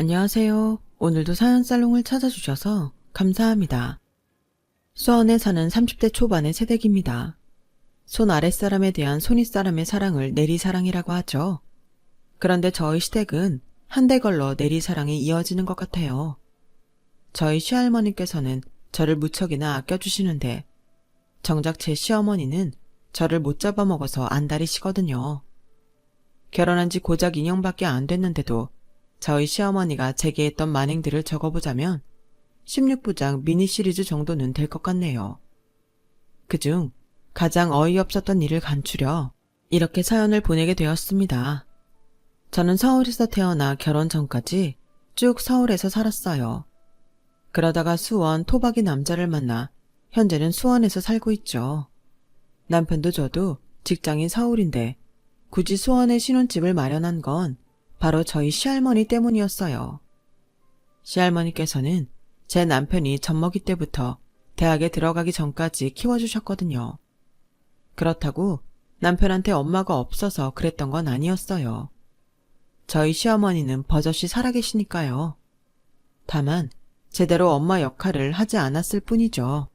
안녕하세요. 오늘도 사연 살롱을 찾아주셔서 감사합니다. 수원에 사는 30대 초반의 새댁입니다. 손 아랫사람에 대한 손윗사람의 사랑을 내리사랑이라고 하죠. 그런데 저희 시댁은 한대 걸러 내리사랑이 이어지는 것 같아요. 저희 시할머니께서는 저를 무척이나 아껴주시는데 정작 제 시어머니는 저를 못 잡아먹어서 안달이시거든요. 결혼한 지 고작 2년밖에 안 됐는데도 저희 시어머니가 제게 했던 만행들을 적어보자면 16부작 미니 시리즈 정도는 될 것 같네요. 그중 가장 어이없었던 일을 간추려 이렇게 사연을 보내게 되었습니다. 저는 서울에서 태어나 결혼 전까지 쭉 서울에서 살았어요. 그러다가 수원 토박이 남자를 만나 현재는 수원에서 살고 있죠. 남편도 저도 직장인 서울인데 굳이 수원에 신혼집을 마련한 건 바로 저희 시할머니 때문이었어요. 시할머니께서는 제 남편이 젖먹이 때부터 대학에 들어가기 전까지 키워주셨거든요. 그렇다고 남편한테 엄마가 없어서 그랬던 건 아니었어요. 저희 시어머니는 버젓이 살아계시니까요. 다만 제대로 엄마 역할을 하지 않았을 뿐이죠.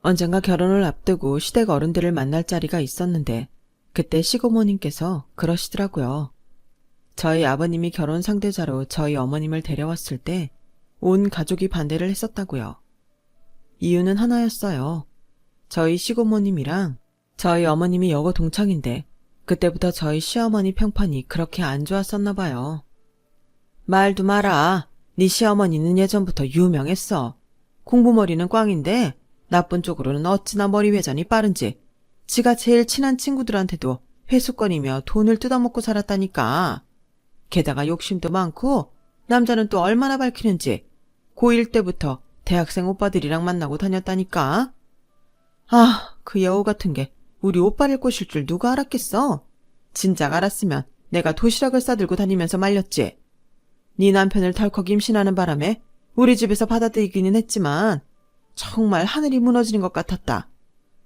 언젠가 결혼을 앞두고 시댁 어른들을 만날 자리가 있었는데 그때 시고모님께서 그러시더라고요. 저희 아버님이 결혼 상대자로 저희 어머님을 데려왔을 때 온 가족이 반대를 했었다고요. 이유는 하나였어요. 저희 시고모님이랑 저희 어머님이 여고 동창인데 그때부터 저희 시어머니 평판이 그렇게 안 좋았었나 봐요. 말도 마라. 네 시어머니는 예전부터 유명했어. 공부머리는 꽝인데 나쁜 쪽으로는 어찌나 머리 회전이 빠른지 지가 제일 친한 친구들한테도 회수권이며 돈을 뜯어먹고 살았다니까. 게다가 욕심도 많고 남자는 또 얼마나 밝히는지 고1 때부터 대학생 오빠들이랑 만나고 다녔다니까. 아, 그 여우 같은 게 우리 오빠를 꼬실 줄 누가 알았겠어? 진작 알았으면 내가 도시락을 싸들고 다니면서 말렸지. 네 남편을 덜컥 임신하는 바람에 우리 집에서 받아들이기는 했지만 정말 하늘이 무너지는 것 같았다.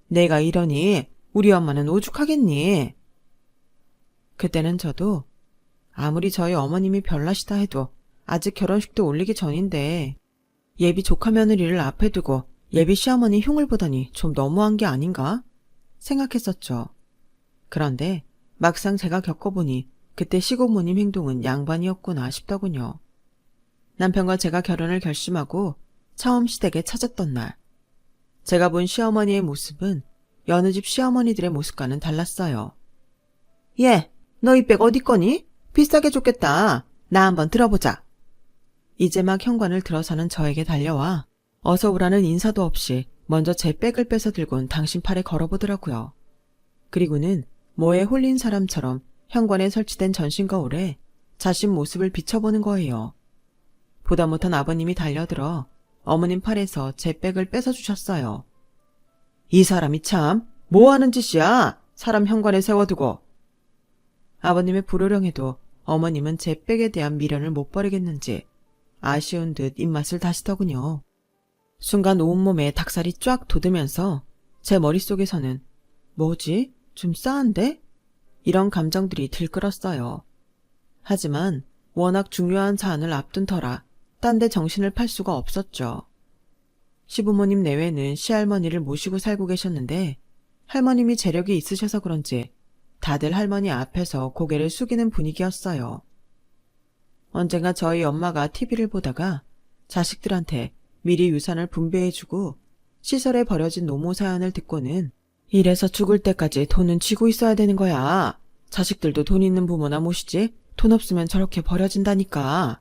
내가 이러니 우리 엄마는 오죽하겠니? 그때는 저도 아무리 저희 어머님이 별나시다 해도 아직 결혼식도 올리기 전인데 예비 조카 며느리를 앞에 두고 예비 시어머니 흉을 보다니 좀 너무한 게 아닌가 생각했었죠. 그런데 막상 제가 겪어보니 그때 시고모님 행동은 양반이었구나 싶더군요. 남편과 제가 결혼을 결심하고 처음 시댁에 찾았던 날 제가 본 시어머니의 모습은 여느 집 시어머니들의 모습과는 달랐어요. 예, 너이 백 어디 거니? 비싸게 줬겠다. 나 한번 들어보자. 이제 막 현관을 들어서는 저에게 달려와 어서 오라는 인사도 없이 먼저 제 백을 뺏어 들곤 당신 팔에 걸어보더라고요. 그리고는 뭐에 홀린 사람처럼 현관에 설치된 전신 거울에 자신 모습을 비춰보는 거예요. 보다 못한 아버님이 달려들어 어머님 팔에서 제 백을 뺏어 주셨어요. 이 사람이 참, 뭐 하는 짓이야? 사람 현관에 세워두고. 아버님의 불호령에도 어머님은 제 백에 대한 미련을 못 버리겠는지 아쉬운 듯 입맛을 다시더군요. 순간 온몸에 닭살이 쫙 돋으면서 제 머릿속에서는 뭐지? 좀 싸한데? 이런 감정들이 들끓었어요. 하지만 워낙 중요한 사안을 앞둔 터라 딴 데 정신을 팔 수가 없었죠. 시부모님 내외는 시할머니를 모시고 살고 계셨는데 할머님이 재력이 있으셔서 그런지 다들 할머니 앞에서 고개를 숙이는 분위기였어요. 언젠가 저희 엄마가 TV를 보다가 자식들한테 미리 유산을 분배해주고 시설에 버려진 노모 사연을 듣고는 이래서 죽을 때까지 돈은 쥐고 있어야 되는 거야. 자식들도 돈 있는 부모나 모시지 돈 없으면 저렇게 버려진다니까.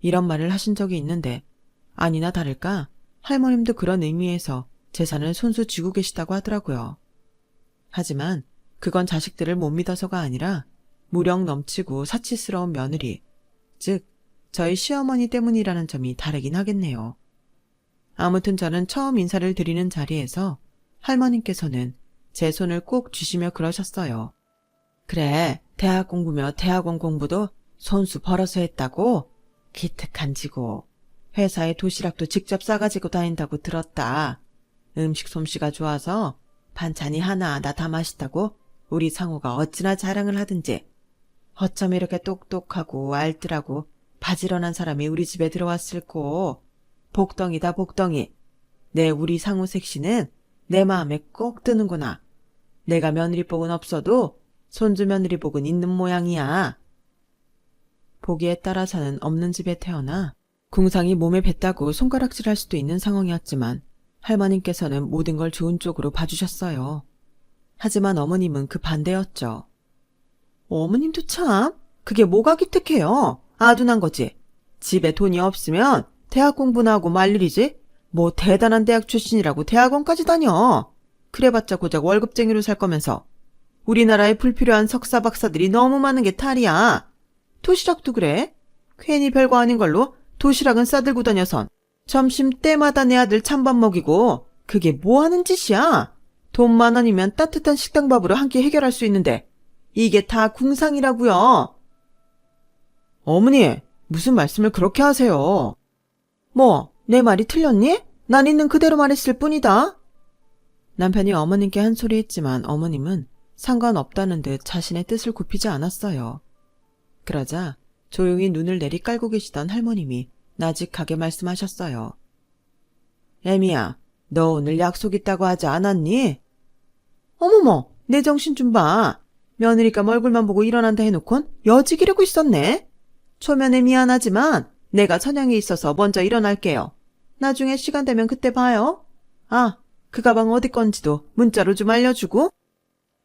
이런 말을 하신 적이 있는데 아니나 다를까 할머님도 그런 의미에서 재산을 손수 쥐고 계시다고 하더라고요. 하지만 그건 자식들을 못 믿어서가 아니라 무력 넘치고 사치스러운 며느리, 즉 저희 시어머니 때문이라는 점이 다르긴 하겠네요. 아무튼 저는 처음 인사를 드리는 자리에서 할머님께서는 제 손을 꼭 쥐시며 그러셨어요. 그래, 대학 공부며 대학원 공부도 손수 벌어서 했다고? 기특한 지고. 회사에 도시락도 직접 싸가지고 다닌다고 들었다. 음식 솜씨가 좋아서 반찬이 하나하나 다 맛있다고 우리 상호가 어찌나 자랑을 하든지. 어쩜 이렇게 똑똑하고 알뜰하고 바지런한 사람이 우리 집에 들어왔을꼬. 복덩이다 복덩이. 내 우리 상우색 씨는 내 마음에 꼭 드는구나. 내가 며느리복은 없어도 손주 며느리복은 있는 모양이야. 보기에 따라서는 없는 집에 태어나 궁상이 몸에 뱄다고 손가락질할 수도 있는 상황이었지만 할머님께서는 모든 걸 좋은 쪽으로 봐주셨어요. 하지만 어머님은 그 반대였죠. 어머님도 참 그게 뭐가 기특해요. 아둔한 거지. 집에 돈이 없으면 대학 공부나 하고 말 일이지. 뭐 대단한 대학 출신이라고 대학원까지 다녀. 그래봤자 고작 월급쟁이로 살 거면서. 우리나라에 불필요한 석사 박사들이 너무 많은 게 탈이야. 도시락도 그래. 괜히 별거 아닌 걸로 도시락은 싸들고 다녀선 점심 때마다 내 아들 찬밥 먹이고 그게 뭐 하는 짓이야? 돈만 원이면 따뜻한 식당 밥으로 한 끼 해결할 수 있는데 이게 다 궁상이라고요. 어머니, 무슨 말씀을 그렇게 하세요? 뭐, 내 말이 틀렸니? 난 있는 그대로 말했을 뿐이다. 남편이 어머님께 한 소리 했지만 어머님은 상관없다는 듯 자신의 뜻을 굽히지 않았어요. 그러자 조용히 눈을 내리 깔고 계시던 할머님이 나직하게 말씀하셨어요. 애미야, 너 오늘 약속 있다고 하지 않았니? 어머머, 내 정신 좀 봐. 며느리가 얼굴만 보고 일어난다 해놓곤 여직이라고 있었네. 초면에 미안하지만 내가 선양에 있어서 먼저 일어날게요. 나중에 시간 되면 그때 봐요. 아, 그 가방 어디 건지도 문자로 좀 알려주고.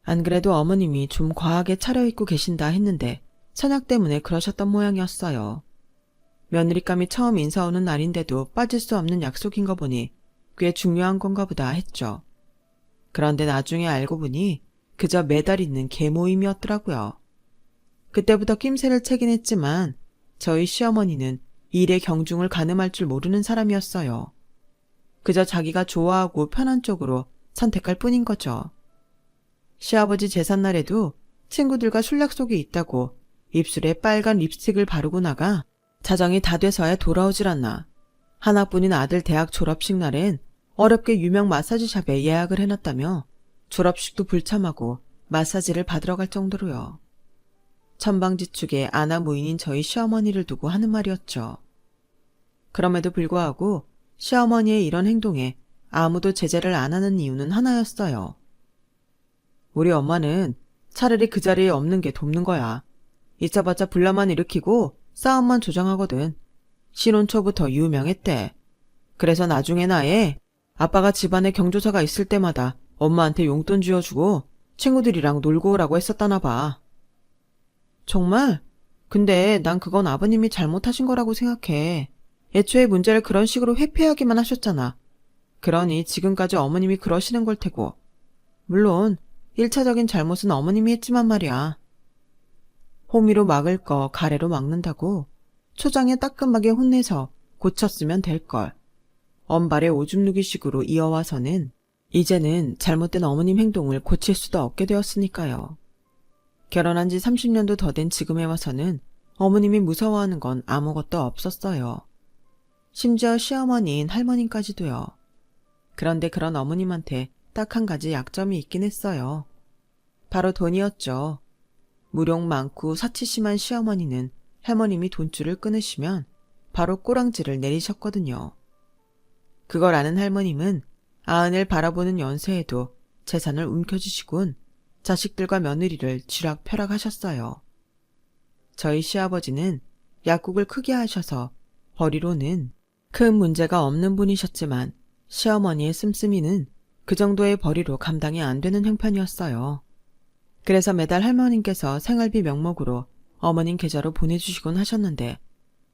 안 그래도 어머님이 좀 과하게 차려입고 계신다 했는데 선약 때문에 그러셨던 모양이었어요. 며느리감이 처음 인사 오는 날인데도 빠질 수 없는 약속인 거 보니 꽤 중요한 건가 보다 했죠. 그런데 나중에 알고 보니 그저 매달 있는 개모임이었더라고요. 그때부터 낌새를 채긴 했지만 저희 시어머니는 일의 경중을 가늠할 줄 모르는 사람이었어요. 그저 자기가 좋아하고 편한 쪽으로 선택할 뿐인 거죠. 시아버지 제삿날에도 친구들과 술 약속이 있다고 입술에 빨간 립스틱을 바르고 나가 자정이 다 돼서야 돌아오질 않나. 하나뿐인 아들 대학 졸업식 날엔 어렵게 유명 마사지 샵에 예약을 해놨다며 졸업식도 불참하고 마사지를 받으러 갈 정도로요. 천방지축에 아나 무인인 저희 시어머니를 두고 하는 말이었죠. 그럼에도 불구하고 시어머니의 이런 행동에 아무도 제재를 안 하는 이유는 하나였어요. 우리 엄마는 차라리 그 자리에 없는 게 돕는 거야. 있어봤자 분란만 일으키고 싸움만 조장하거든. 신혼 초부터 유명했대. 그래서 나중에 나에 아빠가 집안에 경조사가 있을 때마다 엄마한테 용돈 쥐어주고 친구들이랑 놀고 오라고 했었다나 봐. 정말? 근데 난 그건 아버님이 잘못하신 거라고 생각해. 애초에 문제를 그런 식으로 회피하기만 하셨잖아. 그러니 지금까지 어머님이 그러시는 걸 테고. 물론 1차적인 잘못은 어머님이 했지만 말이야. 호미로 막을 거 가래로 막는다고 초장에 따끔하게 혼내서 고쳤으면 될 걸. 엄발의 오줌 누기식으로 이어와서는 이제는 잘못된 어머님 행동을 고칠 수도 없게 되었으니까요. 결혼한 지 30년도 더 된 지금에 와서는 어머님이 무서워하는 건 아무것도 없었어요. 심지어 시어머니인 할머님까지도요. 그런데 그런 어머님한테 딱 한 가지 약점이 있긴 했어요. 바로 돈이었죠. 무력 많고 사치 심한 시어머니는 할머님이 돈줄을 끊으시면 바로 꼬랑지를 내리셨거든요. 그걸 아는 할머님은 아흔을 바라보는 연세에도 재산을 움켜쥐시곤 자식들과 며느리를 쥐락펴락 하셨어요. 저희 시아버지는 약국을 크게 하셔서 벌이로는 큰 문제가 없는 분이셨지만 시어머니의 씀씀이는 그 정도의 벌이로 감당이 안 되는 형편이었어요. 그래서 매달 할머님께서 생활비 명목으로 어머님 계좌로 보내주시곤 하셨는데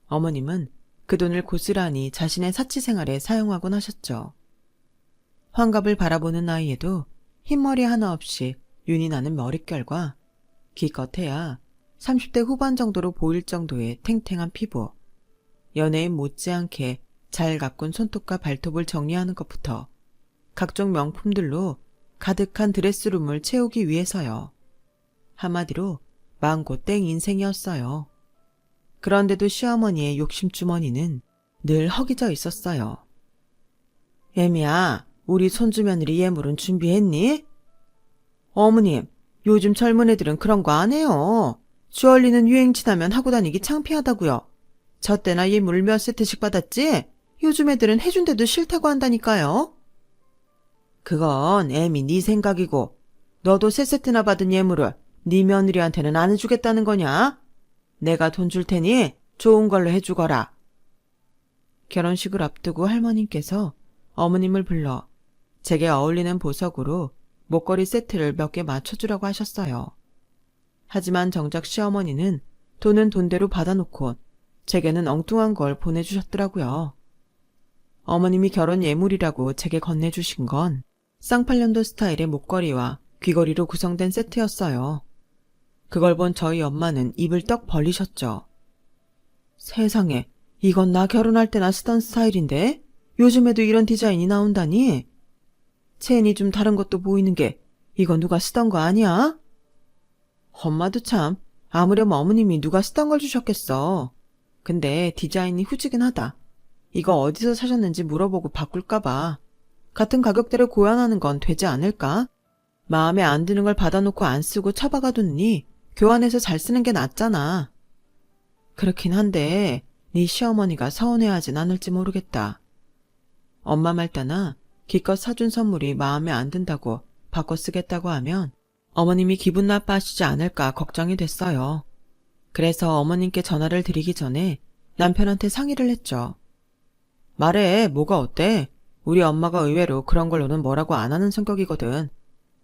어머님은 그 돈을 고스란히 자신의 사치 생활에 사용하곤 하셨죠. 환갑을 바라보는 나이에도 흰머리 하나 없이 윤이 나는 머릿결과 기껏해야 30대 후반 정도로 보일 정도의 탱탱한 피부, 연예인 못지않게 잘 가꾼 손톱과 발톱을 정리하는 것부터 각종 명품들로 가득한 드레스룸을 채우기 위해서요. 한마디로 망고 땡 인생이었어요. 그런데도 시어머니의 욕심주머니는 늘 허기져 있었어요. 애미야, 우리 손주 며느리 예물은 준비했니? 어머님, 요즘 젊은 애들은 그런 거 안 해요. 주얼리는 유행 지나면 하고 다니기 창피하다고요. 저 때나 예물 몇 세트씩 받았지? 요즘 애들은 해준데도 싫다고 한다니까요. 그건 애미 네 생각이고 너도 세 세트나 받은 예물을 네 며느리한테는 안 해주겠다는 거냐? 내가 돈 줄 테니 좋은 걸로 해주거라. 결혼식을 앞두고 할머님께서 어머님을 불러 제게 어울리는 보석으로 목걸이 세트를 몇 개 맞춰주라고 하셨어요. 하지만 정작 시어머니는 돈은 돈대로 받아놓고 제게는 엉뚱한 걸 보내주셨더라고요. 어머님이 결혼 예물이라고 제게 건네주신 건 쌍팔년도 스타일의 목걸이와 귀걸이로 구성된 세트였어요. 그걸 본 저희 엄마는 입을 떡 벌리셨죠. 세상에, 이건 나 결혼할 때나 쓰던 스타일인데? 요즘에도 이런 디자인이 나온다니? 체인이 좀 다른 것도 보이는 게, 이거 누가 쓰던 거 아니야? 엄마도 참, 아무렴 어머님이 누가 쓰던 걸 주셨겠어. 근데 디자인이 후지근하다. 이거 어디서 사셨는지 물어보고 바꿀까봐. 같은 가격대를 고안하는 건 되지 않을까? 마음에 안 드는 걸 받아놓고 안 쓰고 처박아뒀니 교환해서 잘 쓰는 게 낫잖아. 그렇긴 한데 네 시어머니가 서운해하진 않을지 모르겠다. 엄마 말 따나 기껏 사준 선물이 마음에 안 든다고 바꿔 쓰겠다고 하면 어머님이 기분 나빠하시지 않을까 걱정이 됐어요. 그래서 어머님께 전화를 드리기 전에 남편한테 상의를 했죠. 말해, 뭐가 어때? 우리 엄마가 의외로 그런 걸로는 뭐라고 안 하는 성격이거든.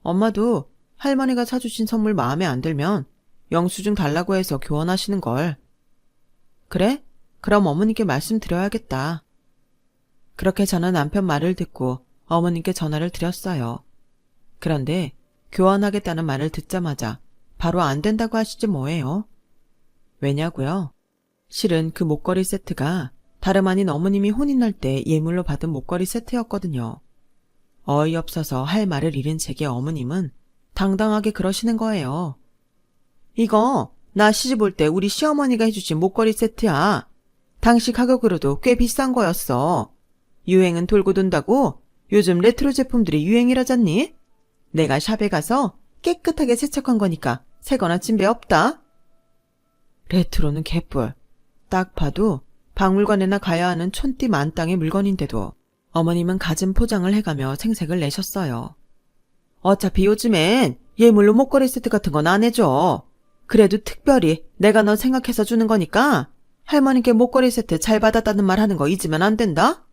엄마도 할머니가 사주신 선물 마음에 안 들면 영수증 달라고 해서 교환하시는 걸. 그래? 그럼 어머님께 말씀드려야겠다. 그렇게 저는 남편 말을 듣고 어머님께 전화를 드렸어요. 그런데 교환하겠다는 말을 듣자마자 바로 안 된다고 하시지 뭐예요. 왜냐고요? 실은 그 목걸이 세트가 다름 아닌 어머님이 혼인 날때 예물로 받은 목걸이 세트였거든요. 어이없어서 할 말을 잃은 제게 어머님은 당당하게 그러시는 거예요. 이거 나 시집 올 때 우리 시어머니가 해주신 목걸이 세트야. 당시 가격으로도 꽤 비싼 거였어. 유행은 돌고 돈다고 요즘 레트로 제품들이 유행이라잖니? 내가 샵에 가서 깨끗하게 세척한 거니까 새거나 찜배 없다. 레트로는 개뿔. 딱 봐도 박물관에나 가야 하는 촌띠 만땅의 물건인데도 어머님은 갖은 포장을 해가며 생색을 내셨어요. 어차피 요즘엔 예물로 목걸이 세트 같은 건 안 해줘. 그래도 특별히 내가 너 생각해서 주는 거니까 할머니께 목걸이 세트 잘 받았다는 말 하는 거 잊으면 안 된다?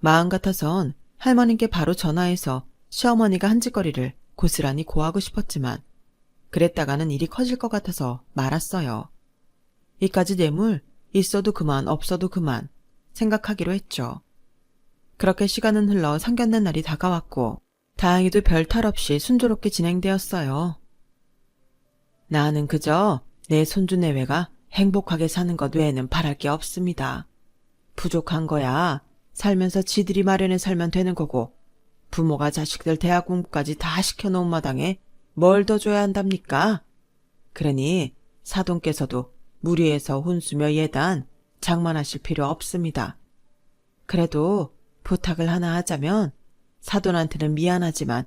마음 같아선 할머니께 바로 전화해서 시어머니가 한 짓거리를 고스란히 고하고 싶었지만 그랬다가는 일이 커질 것 같아서 말았어요. 이까지 뇌물 있어도 그만 없어도 그만 생각하기로 했죠. 그렇게 시간은 흘러 상견례 날이 다가왔고 다행히도 별 탈 없이 순조롭게 진행되었어요. 나는 그저 내 손주 내외가 행복하게 사는 것 외에는 바랄 게 없습니다. 부족한 거야. 살면서 지들이 마련해 살면 되는 거고 부모가 자식들 대학 공부까지 다 시켜놓은 마당에 뭘 더 줘야 한답니까? 그러니 사돈께서도 무리해서 혼수며 예단 장만하실 필요 없습니다. 그래도 부탁을 하나 하자면 사돈한테는 미안하지만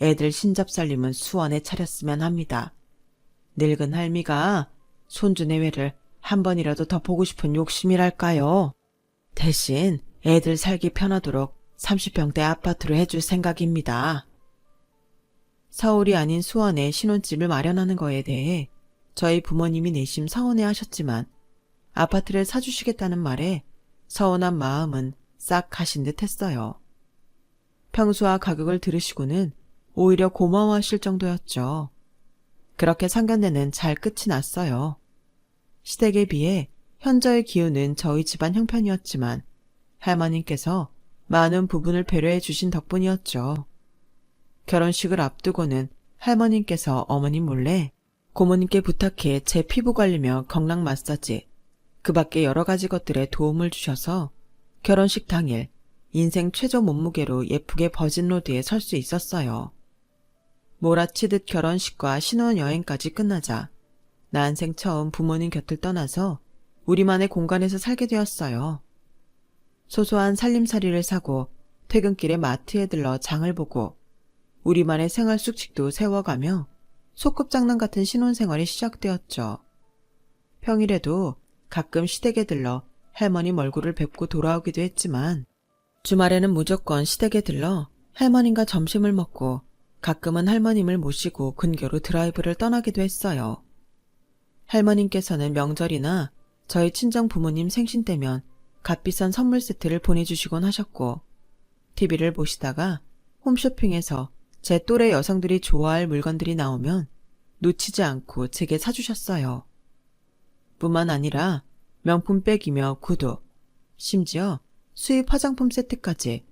애들 신잡살림은 수원에 차렸으면 합니다. 늙은 할미가 손주 내외를 한 번이라도 더 보고 싶은 욕심이랄까요. 대신 애들 살기 편하도록 30평대 아파트로 해줄 생각입니다. 서울이 아닌 수원에 신혼집을 마련하는 거에 대해 저희 부모님이 내심 서운해 하셨지만 아파트를 사주시겠다는 말에 서운한 마음은 싹 가신 듯 했어요. 평소와 가격을 들으시고는 오히려 고마워하실 정도였죠. 그렇게 상견례는 잘 끝이 났어요. 시댁에 비해 현저의 기운은 저희 집안 형편이었지만 할머님께서 많은 부분을 배려해 주신 덕분이었죠. 결혼식을 앞두고는 할머님께서 어머님 몰래 고모님께 부탁해 제 피부 관리며 경락 마사지, 그 밖에 여러 가지 것들에 도움을 주셔서 결혼식 당일 인생 최저 몸무게로 예쁘게 버진 로드에 설 수 있었어요. 몰아치듯 결혼식과 신혼여행까지 끝나자 난생 처음 부모님 곁을 떠나서 우리만의 공간에서 살게 되었어요. 소소한 살림살이를 사고 퇴근길에 마트에 들러 장을 보고 우리만의 생활 숙칙도 세워가며 소꿉장난 같은 신혼생활이 시작되었죠. 평일에도 가끔 시댁에 들러 할머님 얼굴을 뵙고 돌아오기도 했지만 주말에는 무조건 시댁에 들러 할머님과 점심을 먹고 가끔은 할머님을 모시고 근교로 드라이브를 떠나기도 했어요. 할머님께서는 명절이나 저희 친정 부모님 생신 때면 값비싼 선물 세트를 보내주시곤 하셨고, TV를 보시다가 홈쇼핑에서 제 또래 여성들이 좋아할 물건들이 나오면 놓치지 않고 제게 사주셨어요. 뿐만 아니라 명품 백이며 구두, 심지어 수입 화장품 세트까지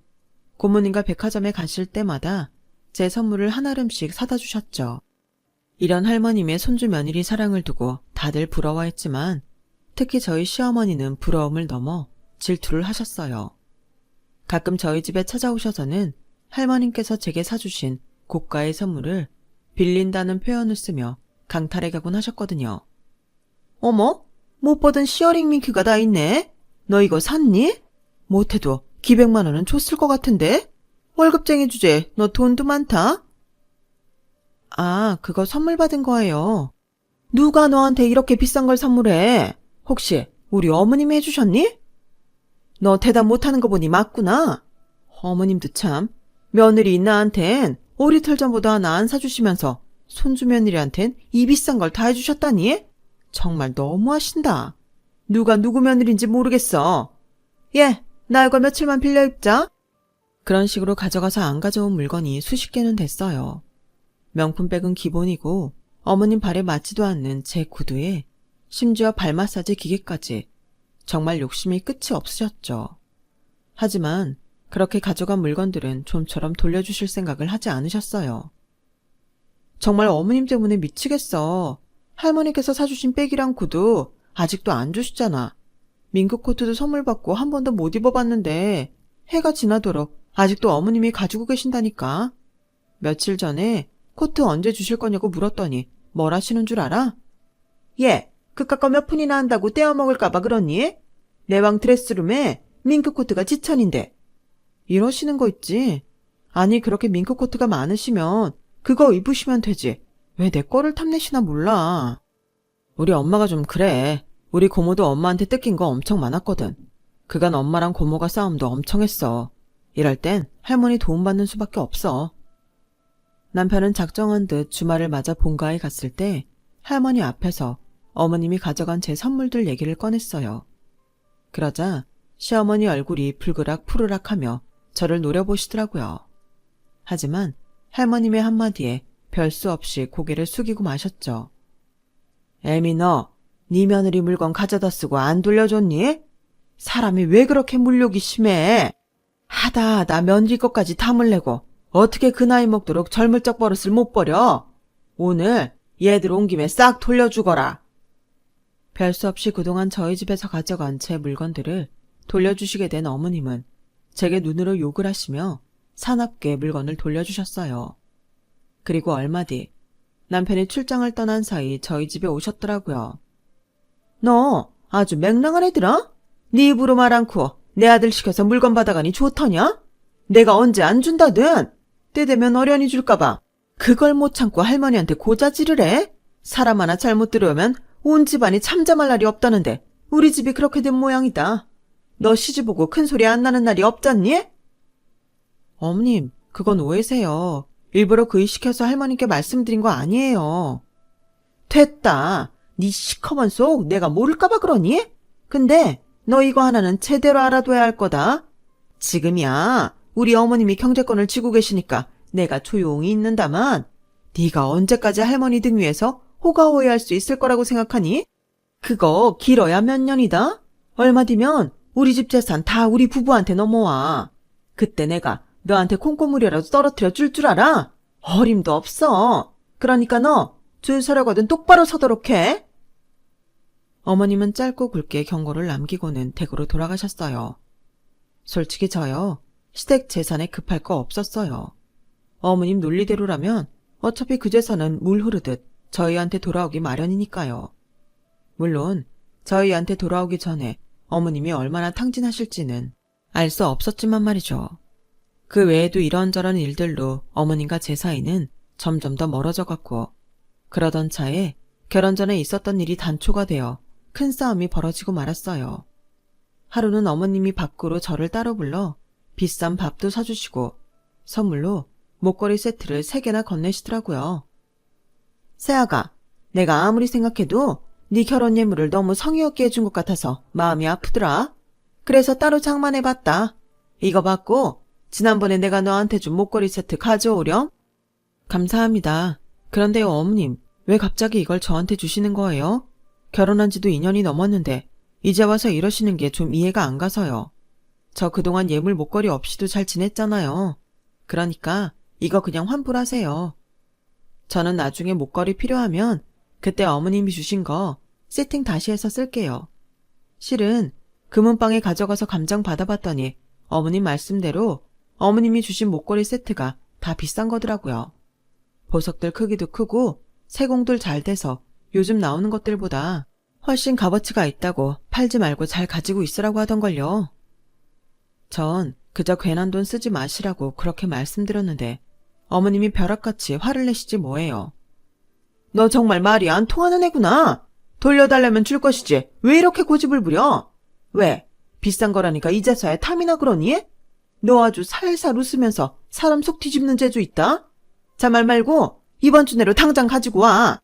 고모님과 백화점에 가실 때마다 제 선물을 한아름씩 사다 주셨죠. 이런 할머님의 손주 며느리 사랑을 두고 다들 부러워했지만 특히 저희 시어머니는 부러움을 넘어 질투를 하셨어요. 가끔 저희 집에 찾아오셔서는 할머님께서 제게 사주신 고가의 선물을 빌린다는 표현을 쓰며 강탈해 가곤 하셨거든요. 어머, 못 보던 시어링 밍크가 다 있네. 너 이거 샀니? 못해도 기백만 원은 줬을 것 같은데? 월급쟁이 주제, 너 돈도 많다? 아, 그거 선물 받은 거예요. 누가 너한테 이렇게 비싼 걸 선물해? 혹시 우리 어머님이 해주셨니? 너 대답 못하는 거 보니 맞구나. 어머님도 참 며느리 나한텐 오리털 전보다 하나 안 사주시면서 손주 며느리한텐 이 비싼 걸 다 해주셨다니? 정말 너무하신다. 누가 누구 며느리인지 모르겠어. 예, 나 이거 며칠만 빌려 입자. 그런 식으로 가져가서 안 가져온 물건이 수십 개는 됐어요. 명품백은 기본이고 어머님 발에 맞지도 않는 제 구두에 심지어 발 마사지 기계까지 정말 욕심이 끝이 없으셨죠. 하지만 그렇게 가져간 물건들은 좀처럼 돌려주실 생각을 하지 않으셨어요. 정말 어머님 때문에 미치겠어. 할머니께서 사주신 백이랑 구두 아직도 안 주시잖아. 민국 코트도 선물 받고 한 번도 못 입어봤는데 해가 지나도록 아직도 어머님이 가지고 계신다니까. 며칠 전에 코트 언제 주실 거냐고 물었더니 뭘 하시는 줄 알아? 예, 그깟 거몇 푼이나 한다고 떼어먹을까봐 그러니? 내 방 드레스룸에 밍크 코트가 지천인데. 이러시는 거 있지. 아니 그렇게 밍크 코트가 많으시면 그거 입으시면 되지. 왜 내 거를 탐내시나 몰라. 우리 엄마가 좀 그래. 우리 고모도 엄마한테 뜯긴 거 엄청 많았거든. 그간 엄마랑 고모가 싸움도 엄청 했어. 이럴 땐 할머니 도움받는 수밖에 없어. 남편은 작정한 듯 주말을 맞아 본가에 갔을 때 할머니 앞에서 어머님이 가져간 제 선물들 얘기를 꺼냈어요. 그러자 시어머니 얼굴이 불그락 푸르락 하며 저를 노려보시더라고요. 하지만 할머님의 한마디에 별 수 없이 고개를 숙이고 마셨죠. 애미 너, 네 며느리 물건 가져다 쓰고 안 돌려줬니? 사람이 왜 그렇게 물욕이 심해? 하다 하다 며느리 것까지 탐을 내고 어떻게 그 나이 먹도록 젊을 적 버릇을 못 버려? 오늘 얘들 온 김에 싹 돌려주거라. 별 수 없이 그동안 저희 집에서 가져간 제 물건들을 돌려주시게 된 어머님은 제게 눈으로 욕을 하시며 사납게 물건을 돌려주셨어요. 그리고 얼마 뒤 남편이 출장을 떠난 사이 저희 집에 오셨더라고요. 너 아주 맹랑한 애들아? 네 입으로 말 않고 내 아들 시켜서 물건 받아가니 좋더냐? 내가 언제 안 준다든 때 되면 어련히 줄까봐 그걸 못 참고 할머니한테 고자질을 해? 사람 하나 잘못 들어오면 온 집안이 참잠할 날이 없다는데 우리 집이 그렇게 된 모양이다. 너 시집 오고 큰 소리 안 나는 날이 없잖니? 어머님, 그건 오해세요. 일부러 그이 시켜서 할머니께 말씀드린 거 아니에요. 됐다. 네 시커먼 속 내가 모를까봐 그러니? 근데 너 이거 하나는 제대로 알아둬야 할 거다. 지금이야. 우리 어머님이 경제권을 쥐고 계시니까 내가 조용히 있는다만 네가 언제까지 할머니 등 위에서 호가호위할 수 있을 거라고 생각하니? 그거 길어야 몇 년이다? 얼마 뒤면 우리 집 재산 다 우리 부부한테 넘어와. 그때 내가 너한테 콩고물이라도 떨어뜨려 줄 줄 알아? 어림도 없어. 그러니까 너 줄 서려거든 똑바로 서도록 해. 어머님은 짧고 굵게 경고를 남기고는 댁으로 돌아가셨어요. 솔직히 저요. 시댁 재산에 급할 거 없었어요. 어머님 논리대로라면 어차피 그 재산은 물 흐르듯 저희한테 돌아오기 마련이니까요. 물론 저희한테 돌아오기 전에 어머님이 얼마나 탕진하실지는 알 수 없었지만 말이죠. 그 외에도 이런저런 일들로 어머님과 제 사이는 점점 더 멀어져 갔고, 그러던 차에 결혼 전에 있었던 일이 단초가 되어 큰 싸움이 벌어지고 말았어요. 하루는 어머님이 밖으로 저를 따로 불러 비싼 밥도 사주시고 선물로 목걸이 세트를 세 개나 건네시더라고요. 세아가, 내가 아무리 생각해도 네 결혼 예물을 너무 성의 없게 해준 것 같아서 마음이 아프더라. 그래서 따로 장만해봤다. 이거 받고 지난번에 내가 너한테 준 목걸이 세트 가져오렴? 감사합니다. 그런데요, 어머님, 왜 갑자기 이걸 저한테 주시는 거예요? 결혼한 지도 2년이 넘었는데 이제 와서 이러시는 게 좀 이해가 안 가서요. 저 그동안 예물 목걸이 없이도 잘 지냈잖아요. 그러니까 이거 그냥 환불하세요. 저는 나중에 목걸이 필요하면 그때 어머님이 주신 거 세팅 다시 해서 쓸게요. 실은 금은방에 가져가서 감정 받아봤더니 어머님 말씀대로 어머님이 주신 목걸이 세트가 다 비싼 거더라고요. 보석들 크기도 크고 세공들 잘 돼서 요즘 나오는 것들보다 훨씬 값어치가 있다고 팔지 말고 잘 가지고 있으라고 하던걸요. 전 그저 괜한 돈 쓰지 마시라고 그렇게 말씀드렸는데 어머님이 벼락같이 화를 내시지 뭐예요. 너 정말 말이 안 통하는 애구나. 돌려달라면 줄 것이지. 왜 이렇게 고집을 부려? 왜? 비싼 거라니까 이제서야 탐이나 그러니? 너 아주 살살 웃으면서 사람 속 뒤집는 재주 있다? 자말 말고 이번 주 내로 당장 가지고 와.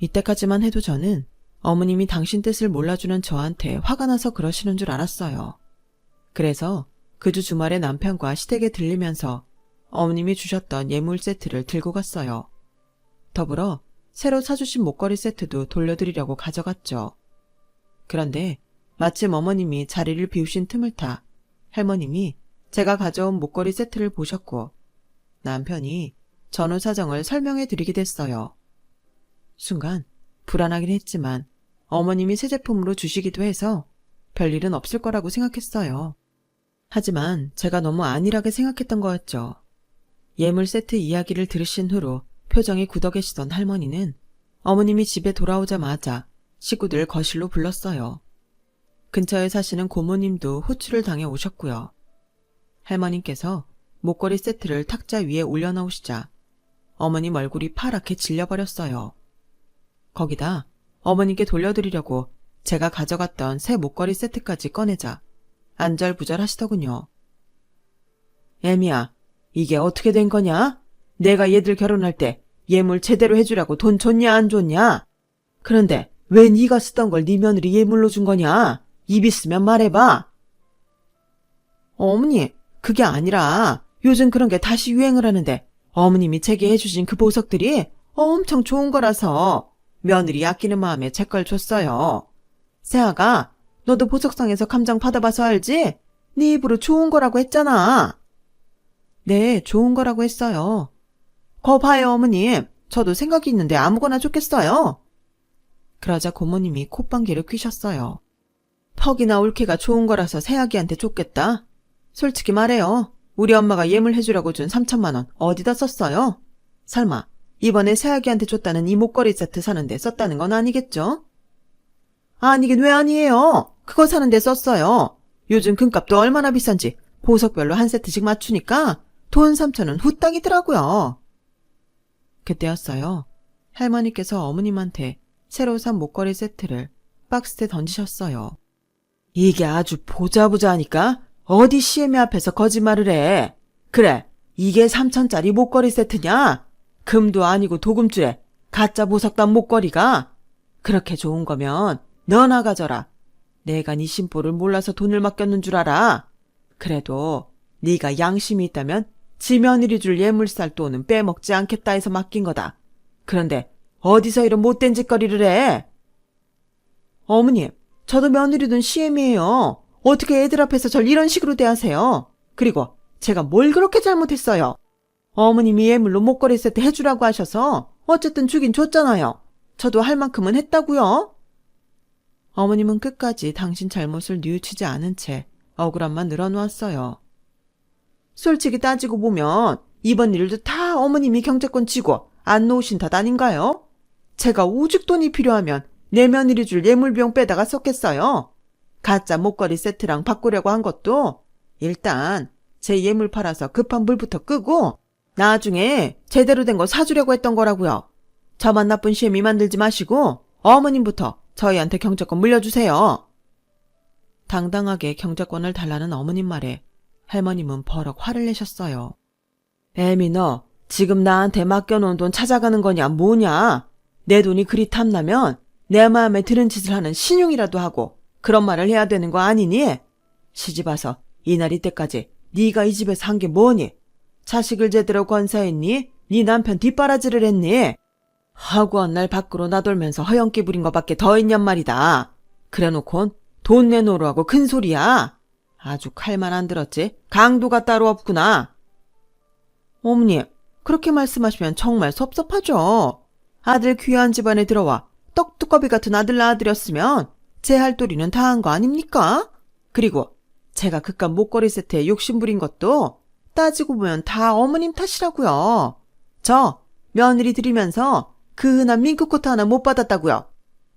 이때까지만 해도 저는 어머님이 당신 뜻을 몰라주는 저한테 화가 나서 그러시는 줄 알았어요. 그래서 그 주 주말에 남편과 시댁에 들리면서 어머님이 주셨던 예물 세트를 들고 갔어요. 더불어 새로 사주신 목걸이 세트도 돌려드리려고 가져갔죠. 그런데 마침 어머님이 자리를 비우신 틈을 타 할머님이 제가 가져온 목걸이 세트를 보셨고 남편이 전후 사정을 설명해 드리게 됐어요. 순간 불안하긴 했지만 어머님이 새 제품으로 주시기도 해서 별일은 없을 거라고 생각했어요. 하지만 제가 너무 안일하게 생각했던 거였죠. 예물 세트 이야기를 들으신 후로 표정이 굳어 계시던 할머니는 어머님이 집에 돌아오자마자 식구들 거실로 불렀어요. 근처에 사시는 고모님도 호출을 당해 오셨고요. 할머님께서 목걸이 세트를 탁자 위에 올려놓으시자 어머님 얼굴이 파랗게 질려버렸어요. 거기다 어머님께 돌려드리려고 제가 가져갔던 새 목걸이 세트까지 꺼내자 안절부절 하시더군요. 애미야, 이게 어떻게 된 거냐? 내가 얘들 결혼할 때 예물 제대로 해주라고 돈 줬냐 안 줬냐? 그런데 왜 네가 쓰던 걸 네 며느리 예물로 준 거냐? 입 있으면 말해봐. 어머니, 그게 아니라 요즘 그런 게 다시 유행을 하는데 어머님이 제게 해주신 그 보석들이 엄청 좋은 거라서 며느리 아끼는 마음에 제걸 줬어요. 세아가 너도 보석상에서 감정 받아봐서 알지? 네 입으로 좋은 거라고 했잖아. 네, 좋은 거라고 했어요. 거 봐요, 어머님. 저도 생각이 있는데 아무거나 좋겠어요. 그러자 고모님이 콧방귀를 뀌셨어요. 퍽이나 올케가 좋은 거라서 새아기한테 줬겠다. 솔직히 말해요. 우리 엄마가 예물 해주라고 준 3천만 원 어디다 썼어요? 설마 이번에 새아기한테 줬다는 이 목걸이 세트 사는데 썼다는 건 아니겠죠? 아니긴 왜 아니에요. 그거 사는데 썼어요. 요즘 금값도 얼마나 비싼지 보석별로 한 세트씩 맞추니까 돈 3천은 후딱이더라고요. 그때였어요. 할머니께서 어머님한테 새로 산 목걸이 세트를 박스에 던지셨어요. 이게 아주 보자보자하니까 어디 시애미 앞에서 거짓말을 해. 그래, 이게 3천짜리 목걸이 세트냐? 금도 아니고 도금줄에 가짜 보석단 목걸이가? 그렇게 좋은 거면 너나 가져라. 내가 네 심보를 몰라서 돈을 맡겼는 줄 알아. 그래도 네가 양심이 있다면 지며느리 줄 예물살 돈은 빼먹지 않겠다 해서 맡긴 거다. 그런데 어디서 이런 못된 짓거리를 해? 어머님, 저도 며느리든 시엠이에요. 어떻게 애들 앞에서 절 이런 식으로 대하세요? 그리고 제가 뭘 그렇게 잘못했어요? 어머님이 예물로 목걸이 세트 해주라고 하셔서 어쨌든 주긴 줬잖아요. 저도 할 만큼은 했다고요. 어머님은 끝까지 당신 잘못을 뉘우치지 않은 채 억울함만 늘어놓았어요. 솔직히 따지고 보면 이번 일도 다 어머님이 경제권 쥐고 안 놓으신 탓 아닌가요? 제가 오죽 돈이 필요하면 내 며느리 줄 예물비용 빼다가 썼겠어요. 가짜 목걸이 세트랑 바꾸려고 한 것도 일단 제 예물 팔아서 급한 불부터 끄고 나중에 제대로 된 거 사주려고 했던 거라고요. 저만 나쁜 시엠이 만들지 마시고 어머님부터 저희한테 경제권 물려주세요. 당당하게 경제권을 달라는 어머님 말에 할머님은 버럭 화를 내셨어요. 애미 너 지금 나한테 맡겨놓은 돈 찾아가는 거냐 뭐냐? 내 돈이 그리 탐나면 내 마음에 드는 짓을 하는 신용이라도 하고 그런 말을 해야 되는 거 아니니? 시집 와서 이날 이때까지 네가 이 집에서 한 게 뭐니? 자식을 제대로 건사했니? 네 남편 뒷바라지를 했니? 한날 밖으로 나돌면서 허영기 부린 것밖에 더 있냔 말이다. 그래놓곤 돈 내놓으라고 큰 소리야. 아주 칼만 안 들었지? 강도가 따로 없구나. 어머니, 그렇게 말씀하시면 정말 섭섭하죠. 아들 귀한 집안에 들어와 떡두꺼비 같은 아들 낳아드렸으면 제 할도리는 다 한 거 아닙니까? 그리고 제가 그깟 목걸이 세트에 욕심 부린 것도 따지고 보면 다 어머님 탓이라고요. 저 며느리 드리면서 그 흔한 밍크코트 하나 못 받았다고요.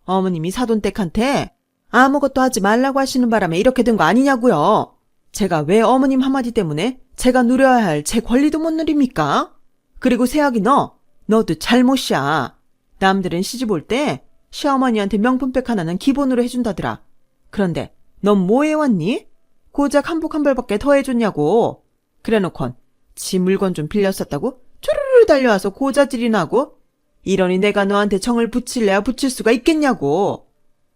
어머님이 사돈댁한테 아무것도 하지 말라고 하시는 바람에 이렇게 된 거 아니냐고요. 제가 왜 어머님 한마디 때문에 제가 누려야 할 제 권리도 못 누립니까? 그리고 세학이 너, 너도 잘못이야. 남들은 시집 올 때 시어머니한테 명품백 하나는 기본으로 해준다더라. 그런데 넌 뭐 해왔니? 고작 한복 한 벌밖에 더 해줬냐고. 그래놓곤 지 물건 좀 빌렸었다고 쪼르르 달려와서 고자질이나 하고 이러니 내가 너한테 정을 붙일래야 붙일 수가 있겠냐고.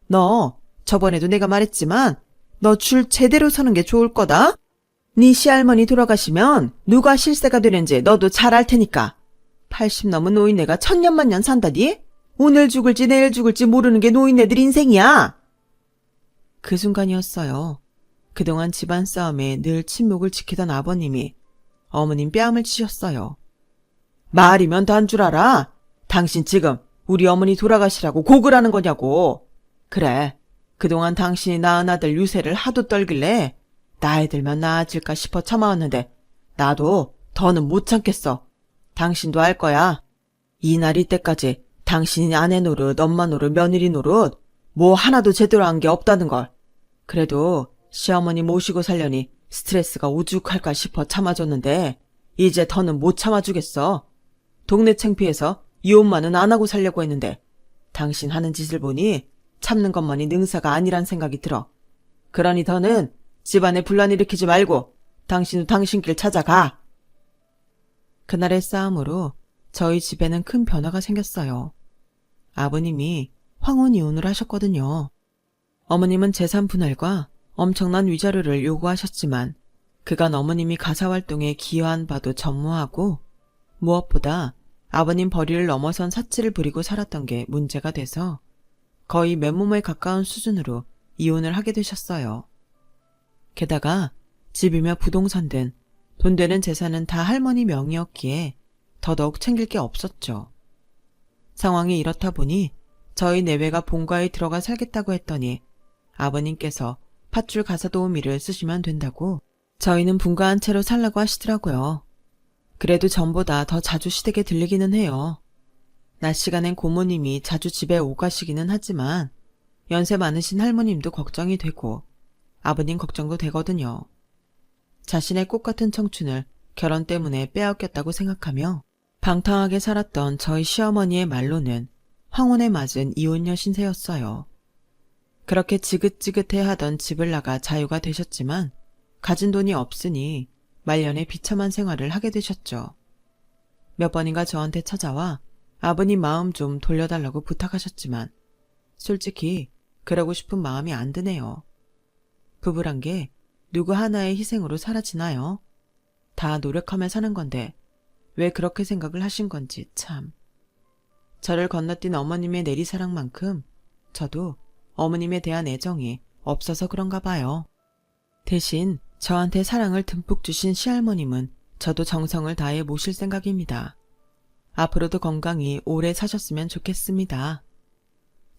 너 저번에도 내가 말했지만 너 줄 제대로 서는 게 좋을 거다. 네 시할머니 돌아가시면 누가 실세가 되는지 너도 잘 알 테니까. 80 넘은 노인네가 천년만년 산다니? 오늘 죽을지 내일 죽을지 모르는 게 노인네들 인생이야. 그 순간이었어요. 그동안 집안 싸움에 늘 침묵을 지키던 아버님이 어머님 뺨을 치셨어요. 말이면 단 줄 알아? 당신 지금 우리 어머니 돌아가시라고 곡을 하는 거냐고. 그래. 그동안 당신이 낳은 아들 유세를 하도 떨길래 나이 들면 나아질까 싶어 참아왔는데 나도 더는 못 참겠어. 당신도 알 거야. 이날 이 때까지 당신이 아내 노릇, 엄마 노릇, 며느리 노릇 뭐 하나도 제대로 한 게 없다는 걸. 그래도 시어머니 모시고 살려니 스트레스가 오죽할까 싶어 참아줬는데 이제 더는 못 참아주겠어. 동네 창피해서 이혼만은 안 하고 살려고 했는데 당신 하는 짓을 보니 참는 것만이 능사가 아니란 생각이 들어. 그러니 더는 집안에 분란 일으키지 말고 당신도 당신 길 찾아가. 그날의 싸움으로 저희 집에는 큰 변화가 생겼어요. 아버님이 황혼 이혼을 하셨거든요. 어머님은 재산 분할과 엄청난 위자료를 요구하셨지만 그간 어머님이 가사활동에 기여한 바도 전무하고 무엇보다 아버님 벌이를 넘어선 사치를 부리고 살았던 게 문제가 돼서 거의 맨몸에 가까운 수준으로 이혼을 하게 되셨어요. 게다가 집이며 부동산 등 돈 되는 재산은 다 할머니 명의였기에 더더욱 챙길 게 없었죠. 상황이 이렇다 보니 저희 내외가 본가에 들어가 살겠다고 했더니 아버님께서 팥줄 가사 도우미를 쓰시면 된다고 저희는 분가한 채로 살라고 하시더라고요. 그래도 전보다 더 자주 시댁에 들리기는 해요. 낮 시간엔 고모님이 자주 집에 오가시기는 하지만 연세 많으신 할머님도 걱정이 되고 아버님 걱정도 되거든요. 자신의 꽃 같은 청춘을 결혼 때문에 빼앗겼다고 생각하며 방탕하게 살았던 저희 시어머니의 말로는 황혼에 맞은 이혼녀 신세였어요. 그렇게 지긋지긋해 하던 집을 나가 자유가 되셨지만 가진 돈이 없으니 말년에 비참한 생활을 하게 되셨죠. 몇 번인가 저한테 찾아와 아버님 마음 좀 돌려달라고 부탁하셨지만 솔직히 그러고 싶은 마음이 안 드네요. 부부란 게 누구 하나의 희생으로 사라지나요? 다 노력하며 사는 건데 왜 그렇게 생각을 하신 건지 참. 저를 건너뛴 어머님의 내리사랑만큼 저도 어머님에 대한 애정이 없어서 그런가 봐요. 대신 저한테 사랑을 듬뿍 주신 시할머님은 저도 정성을 다해 모실 생각입니다. 앞으로도 건강히 오래 사셨으면 좋겠습니다.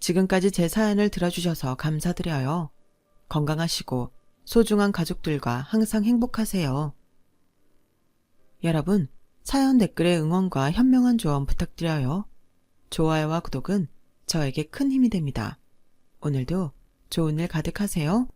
지금까지 제 사연을 들어주셔서 감사드려요. 건강하시고 소중한 가족들과 항상 행복하세요. 여러분, 사연 댓글에 응원과 현명한 조언 부탁드려요. 좋아요와 구독은 저에게 큰 힘이 됩니다. 오늘도 좋은 일 가득하세요.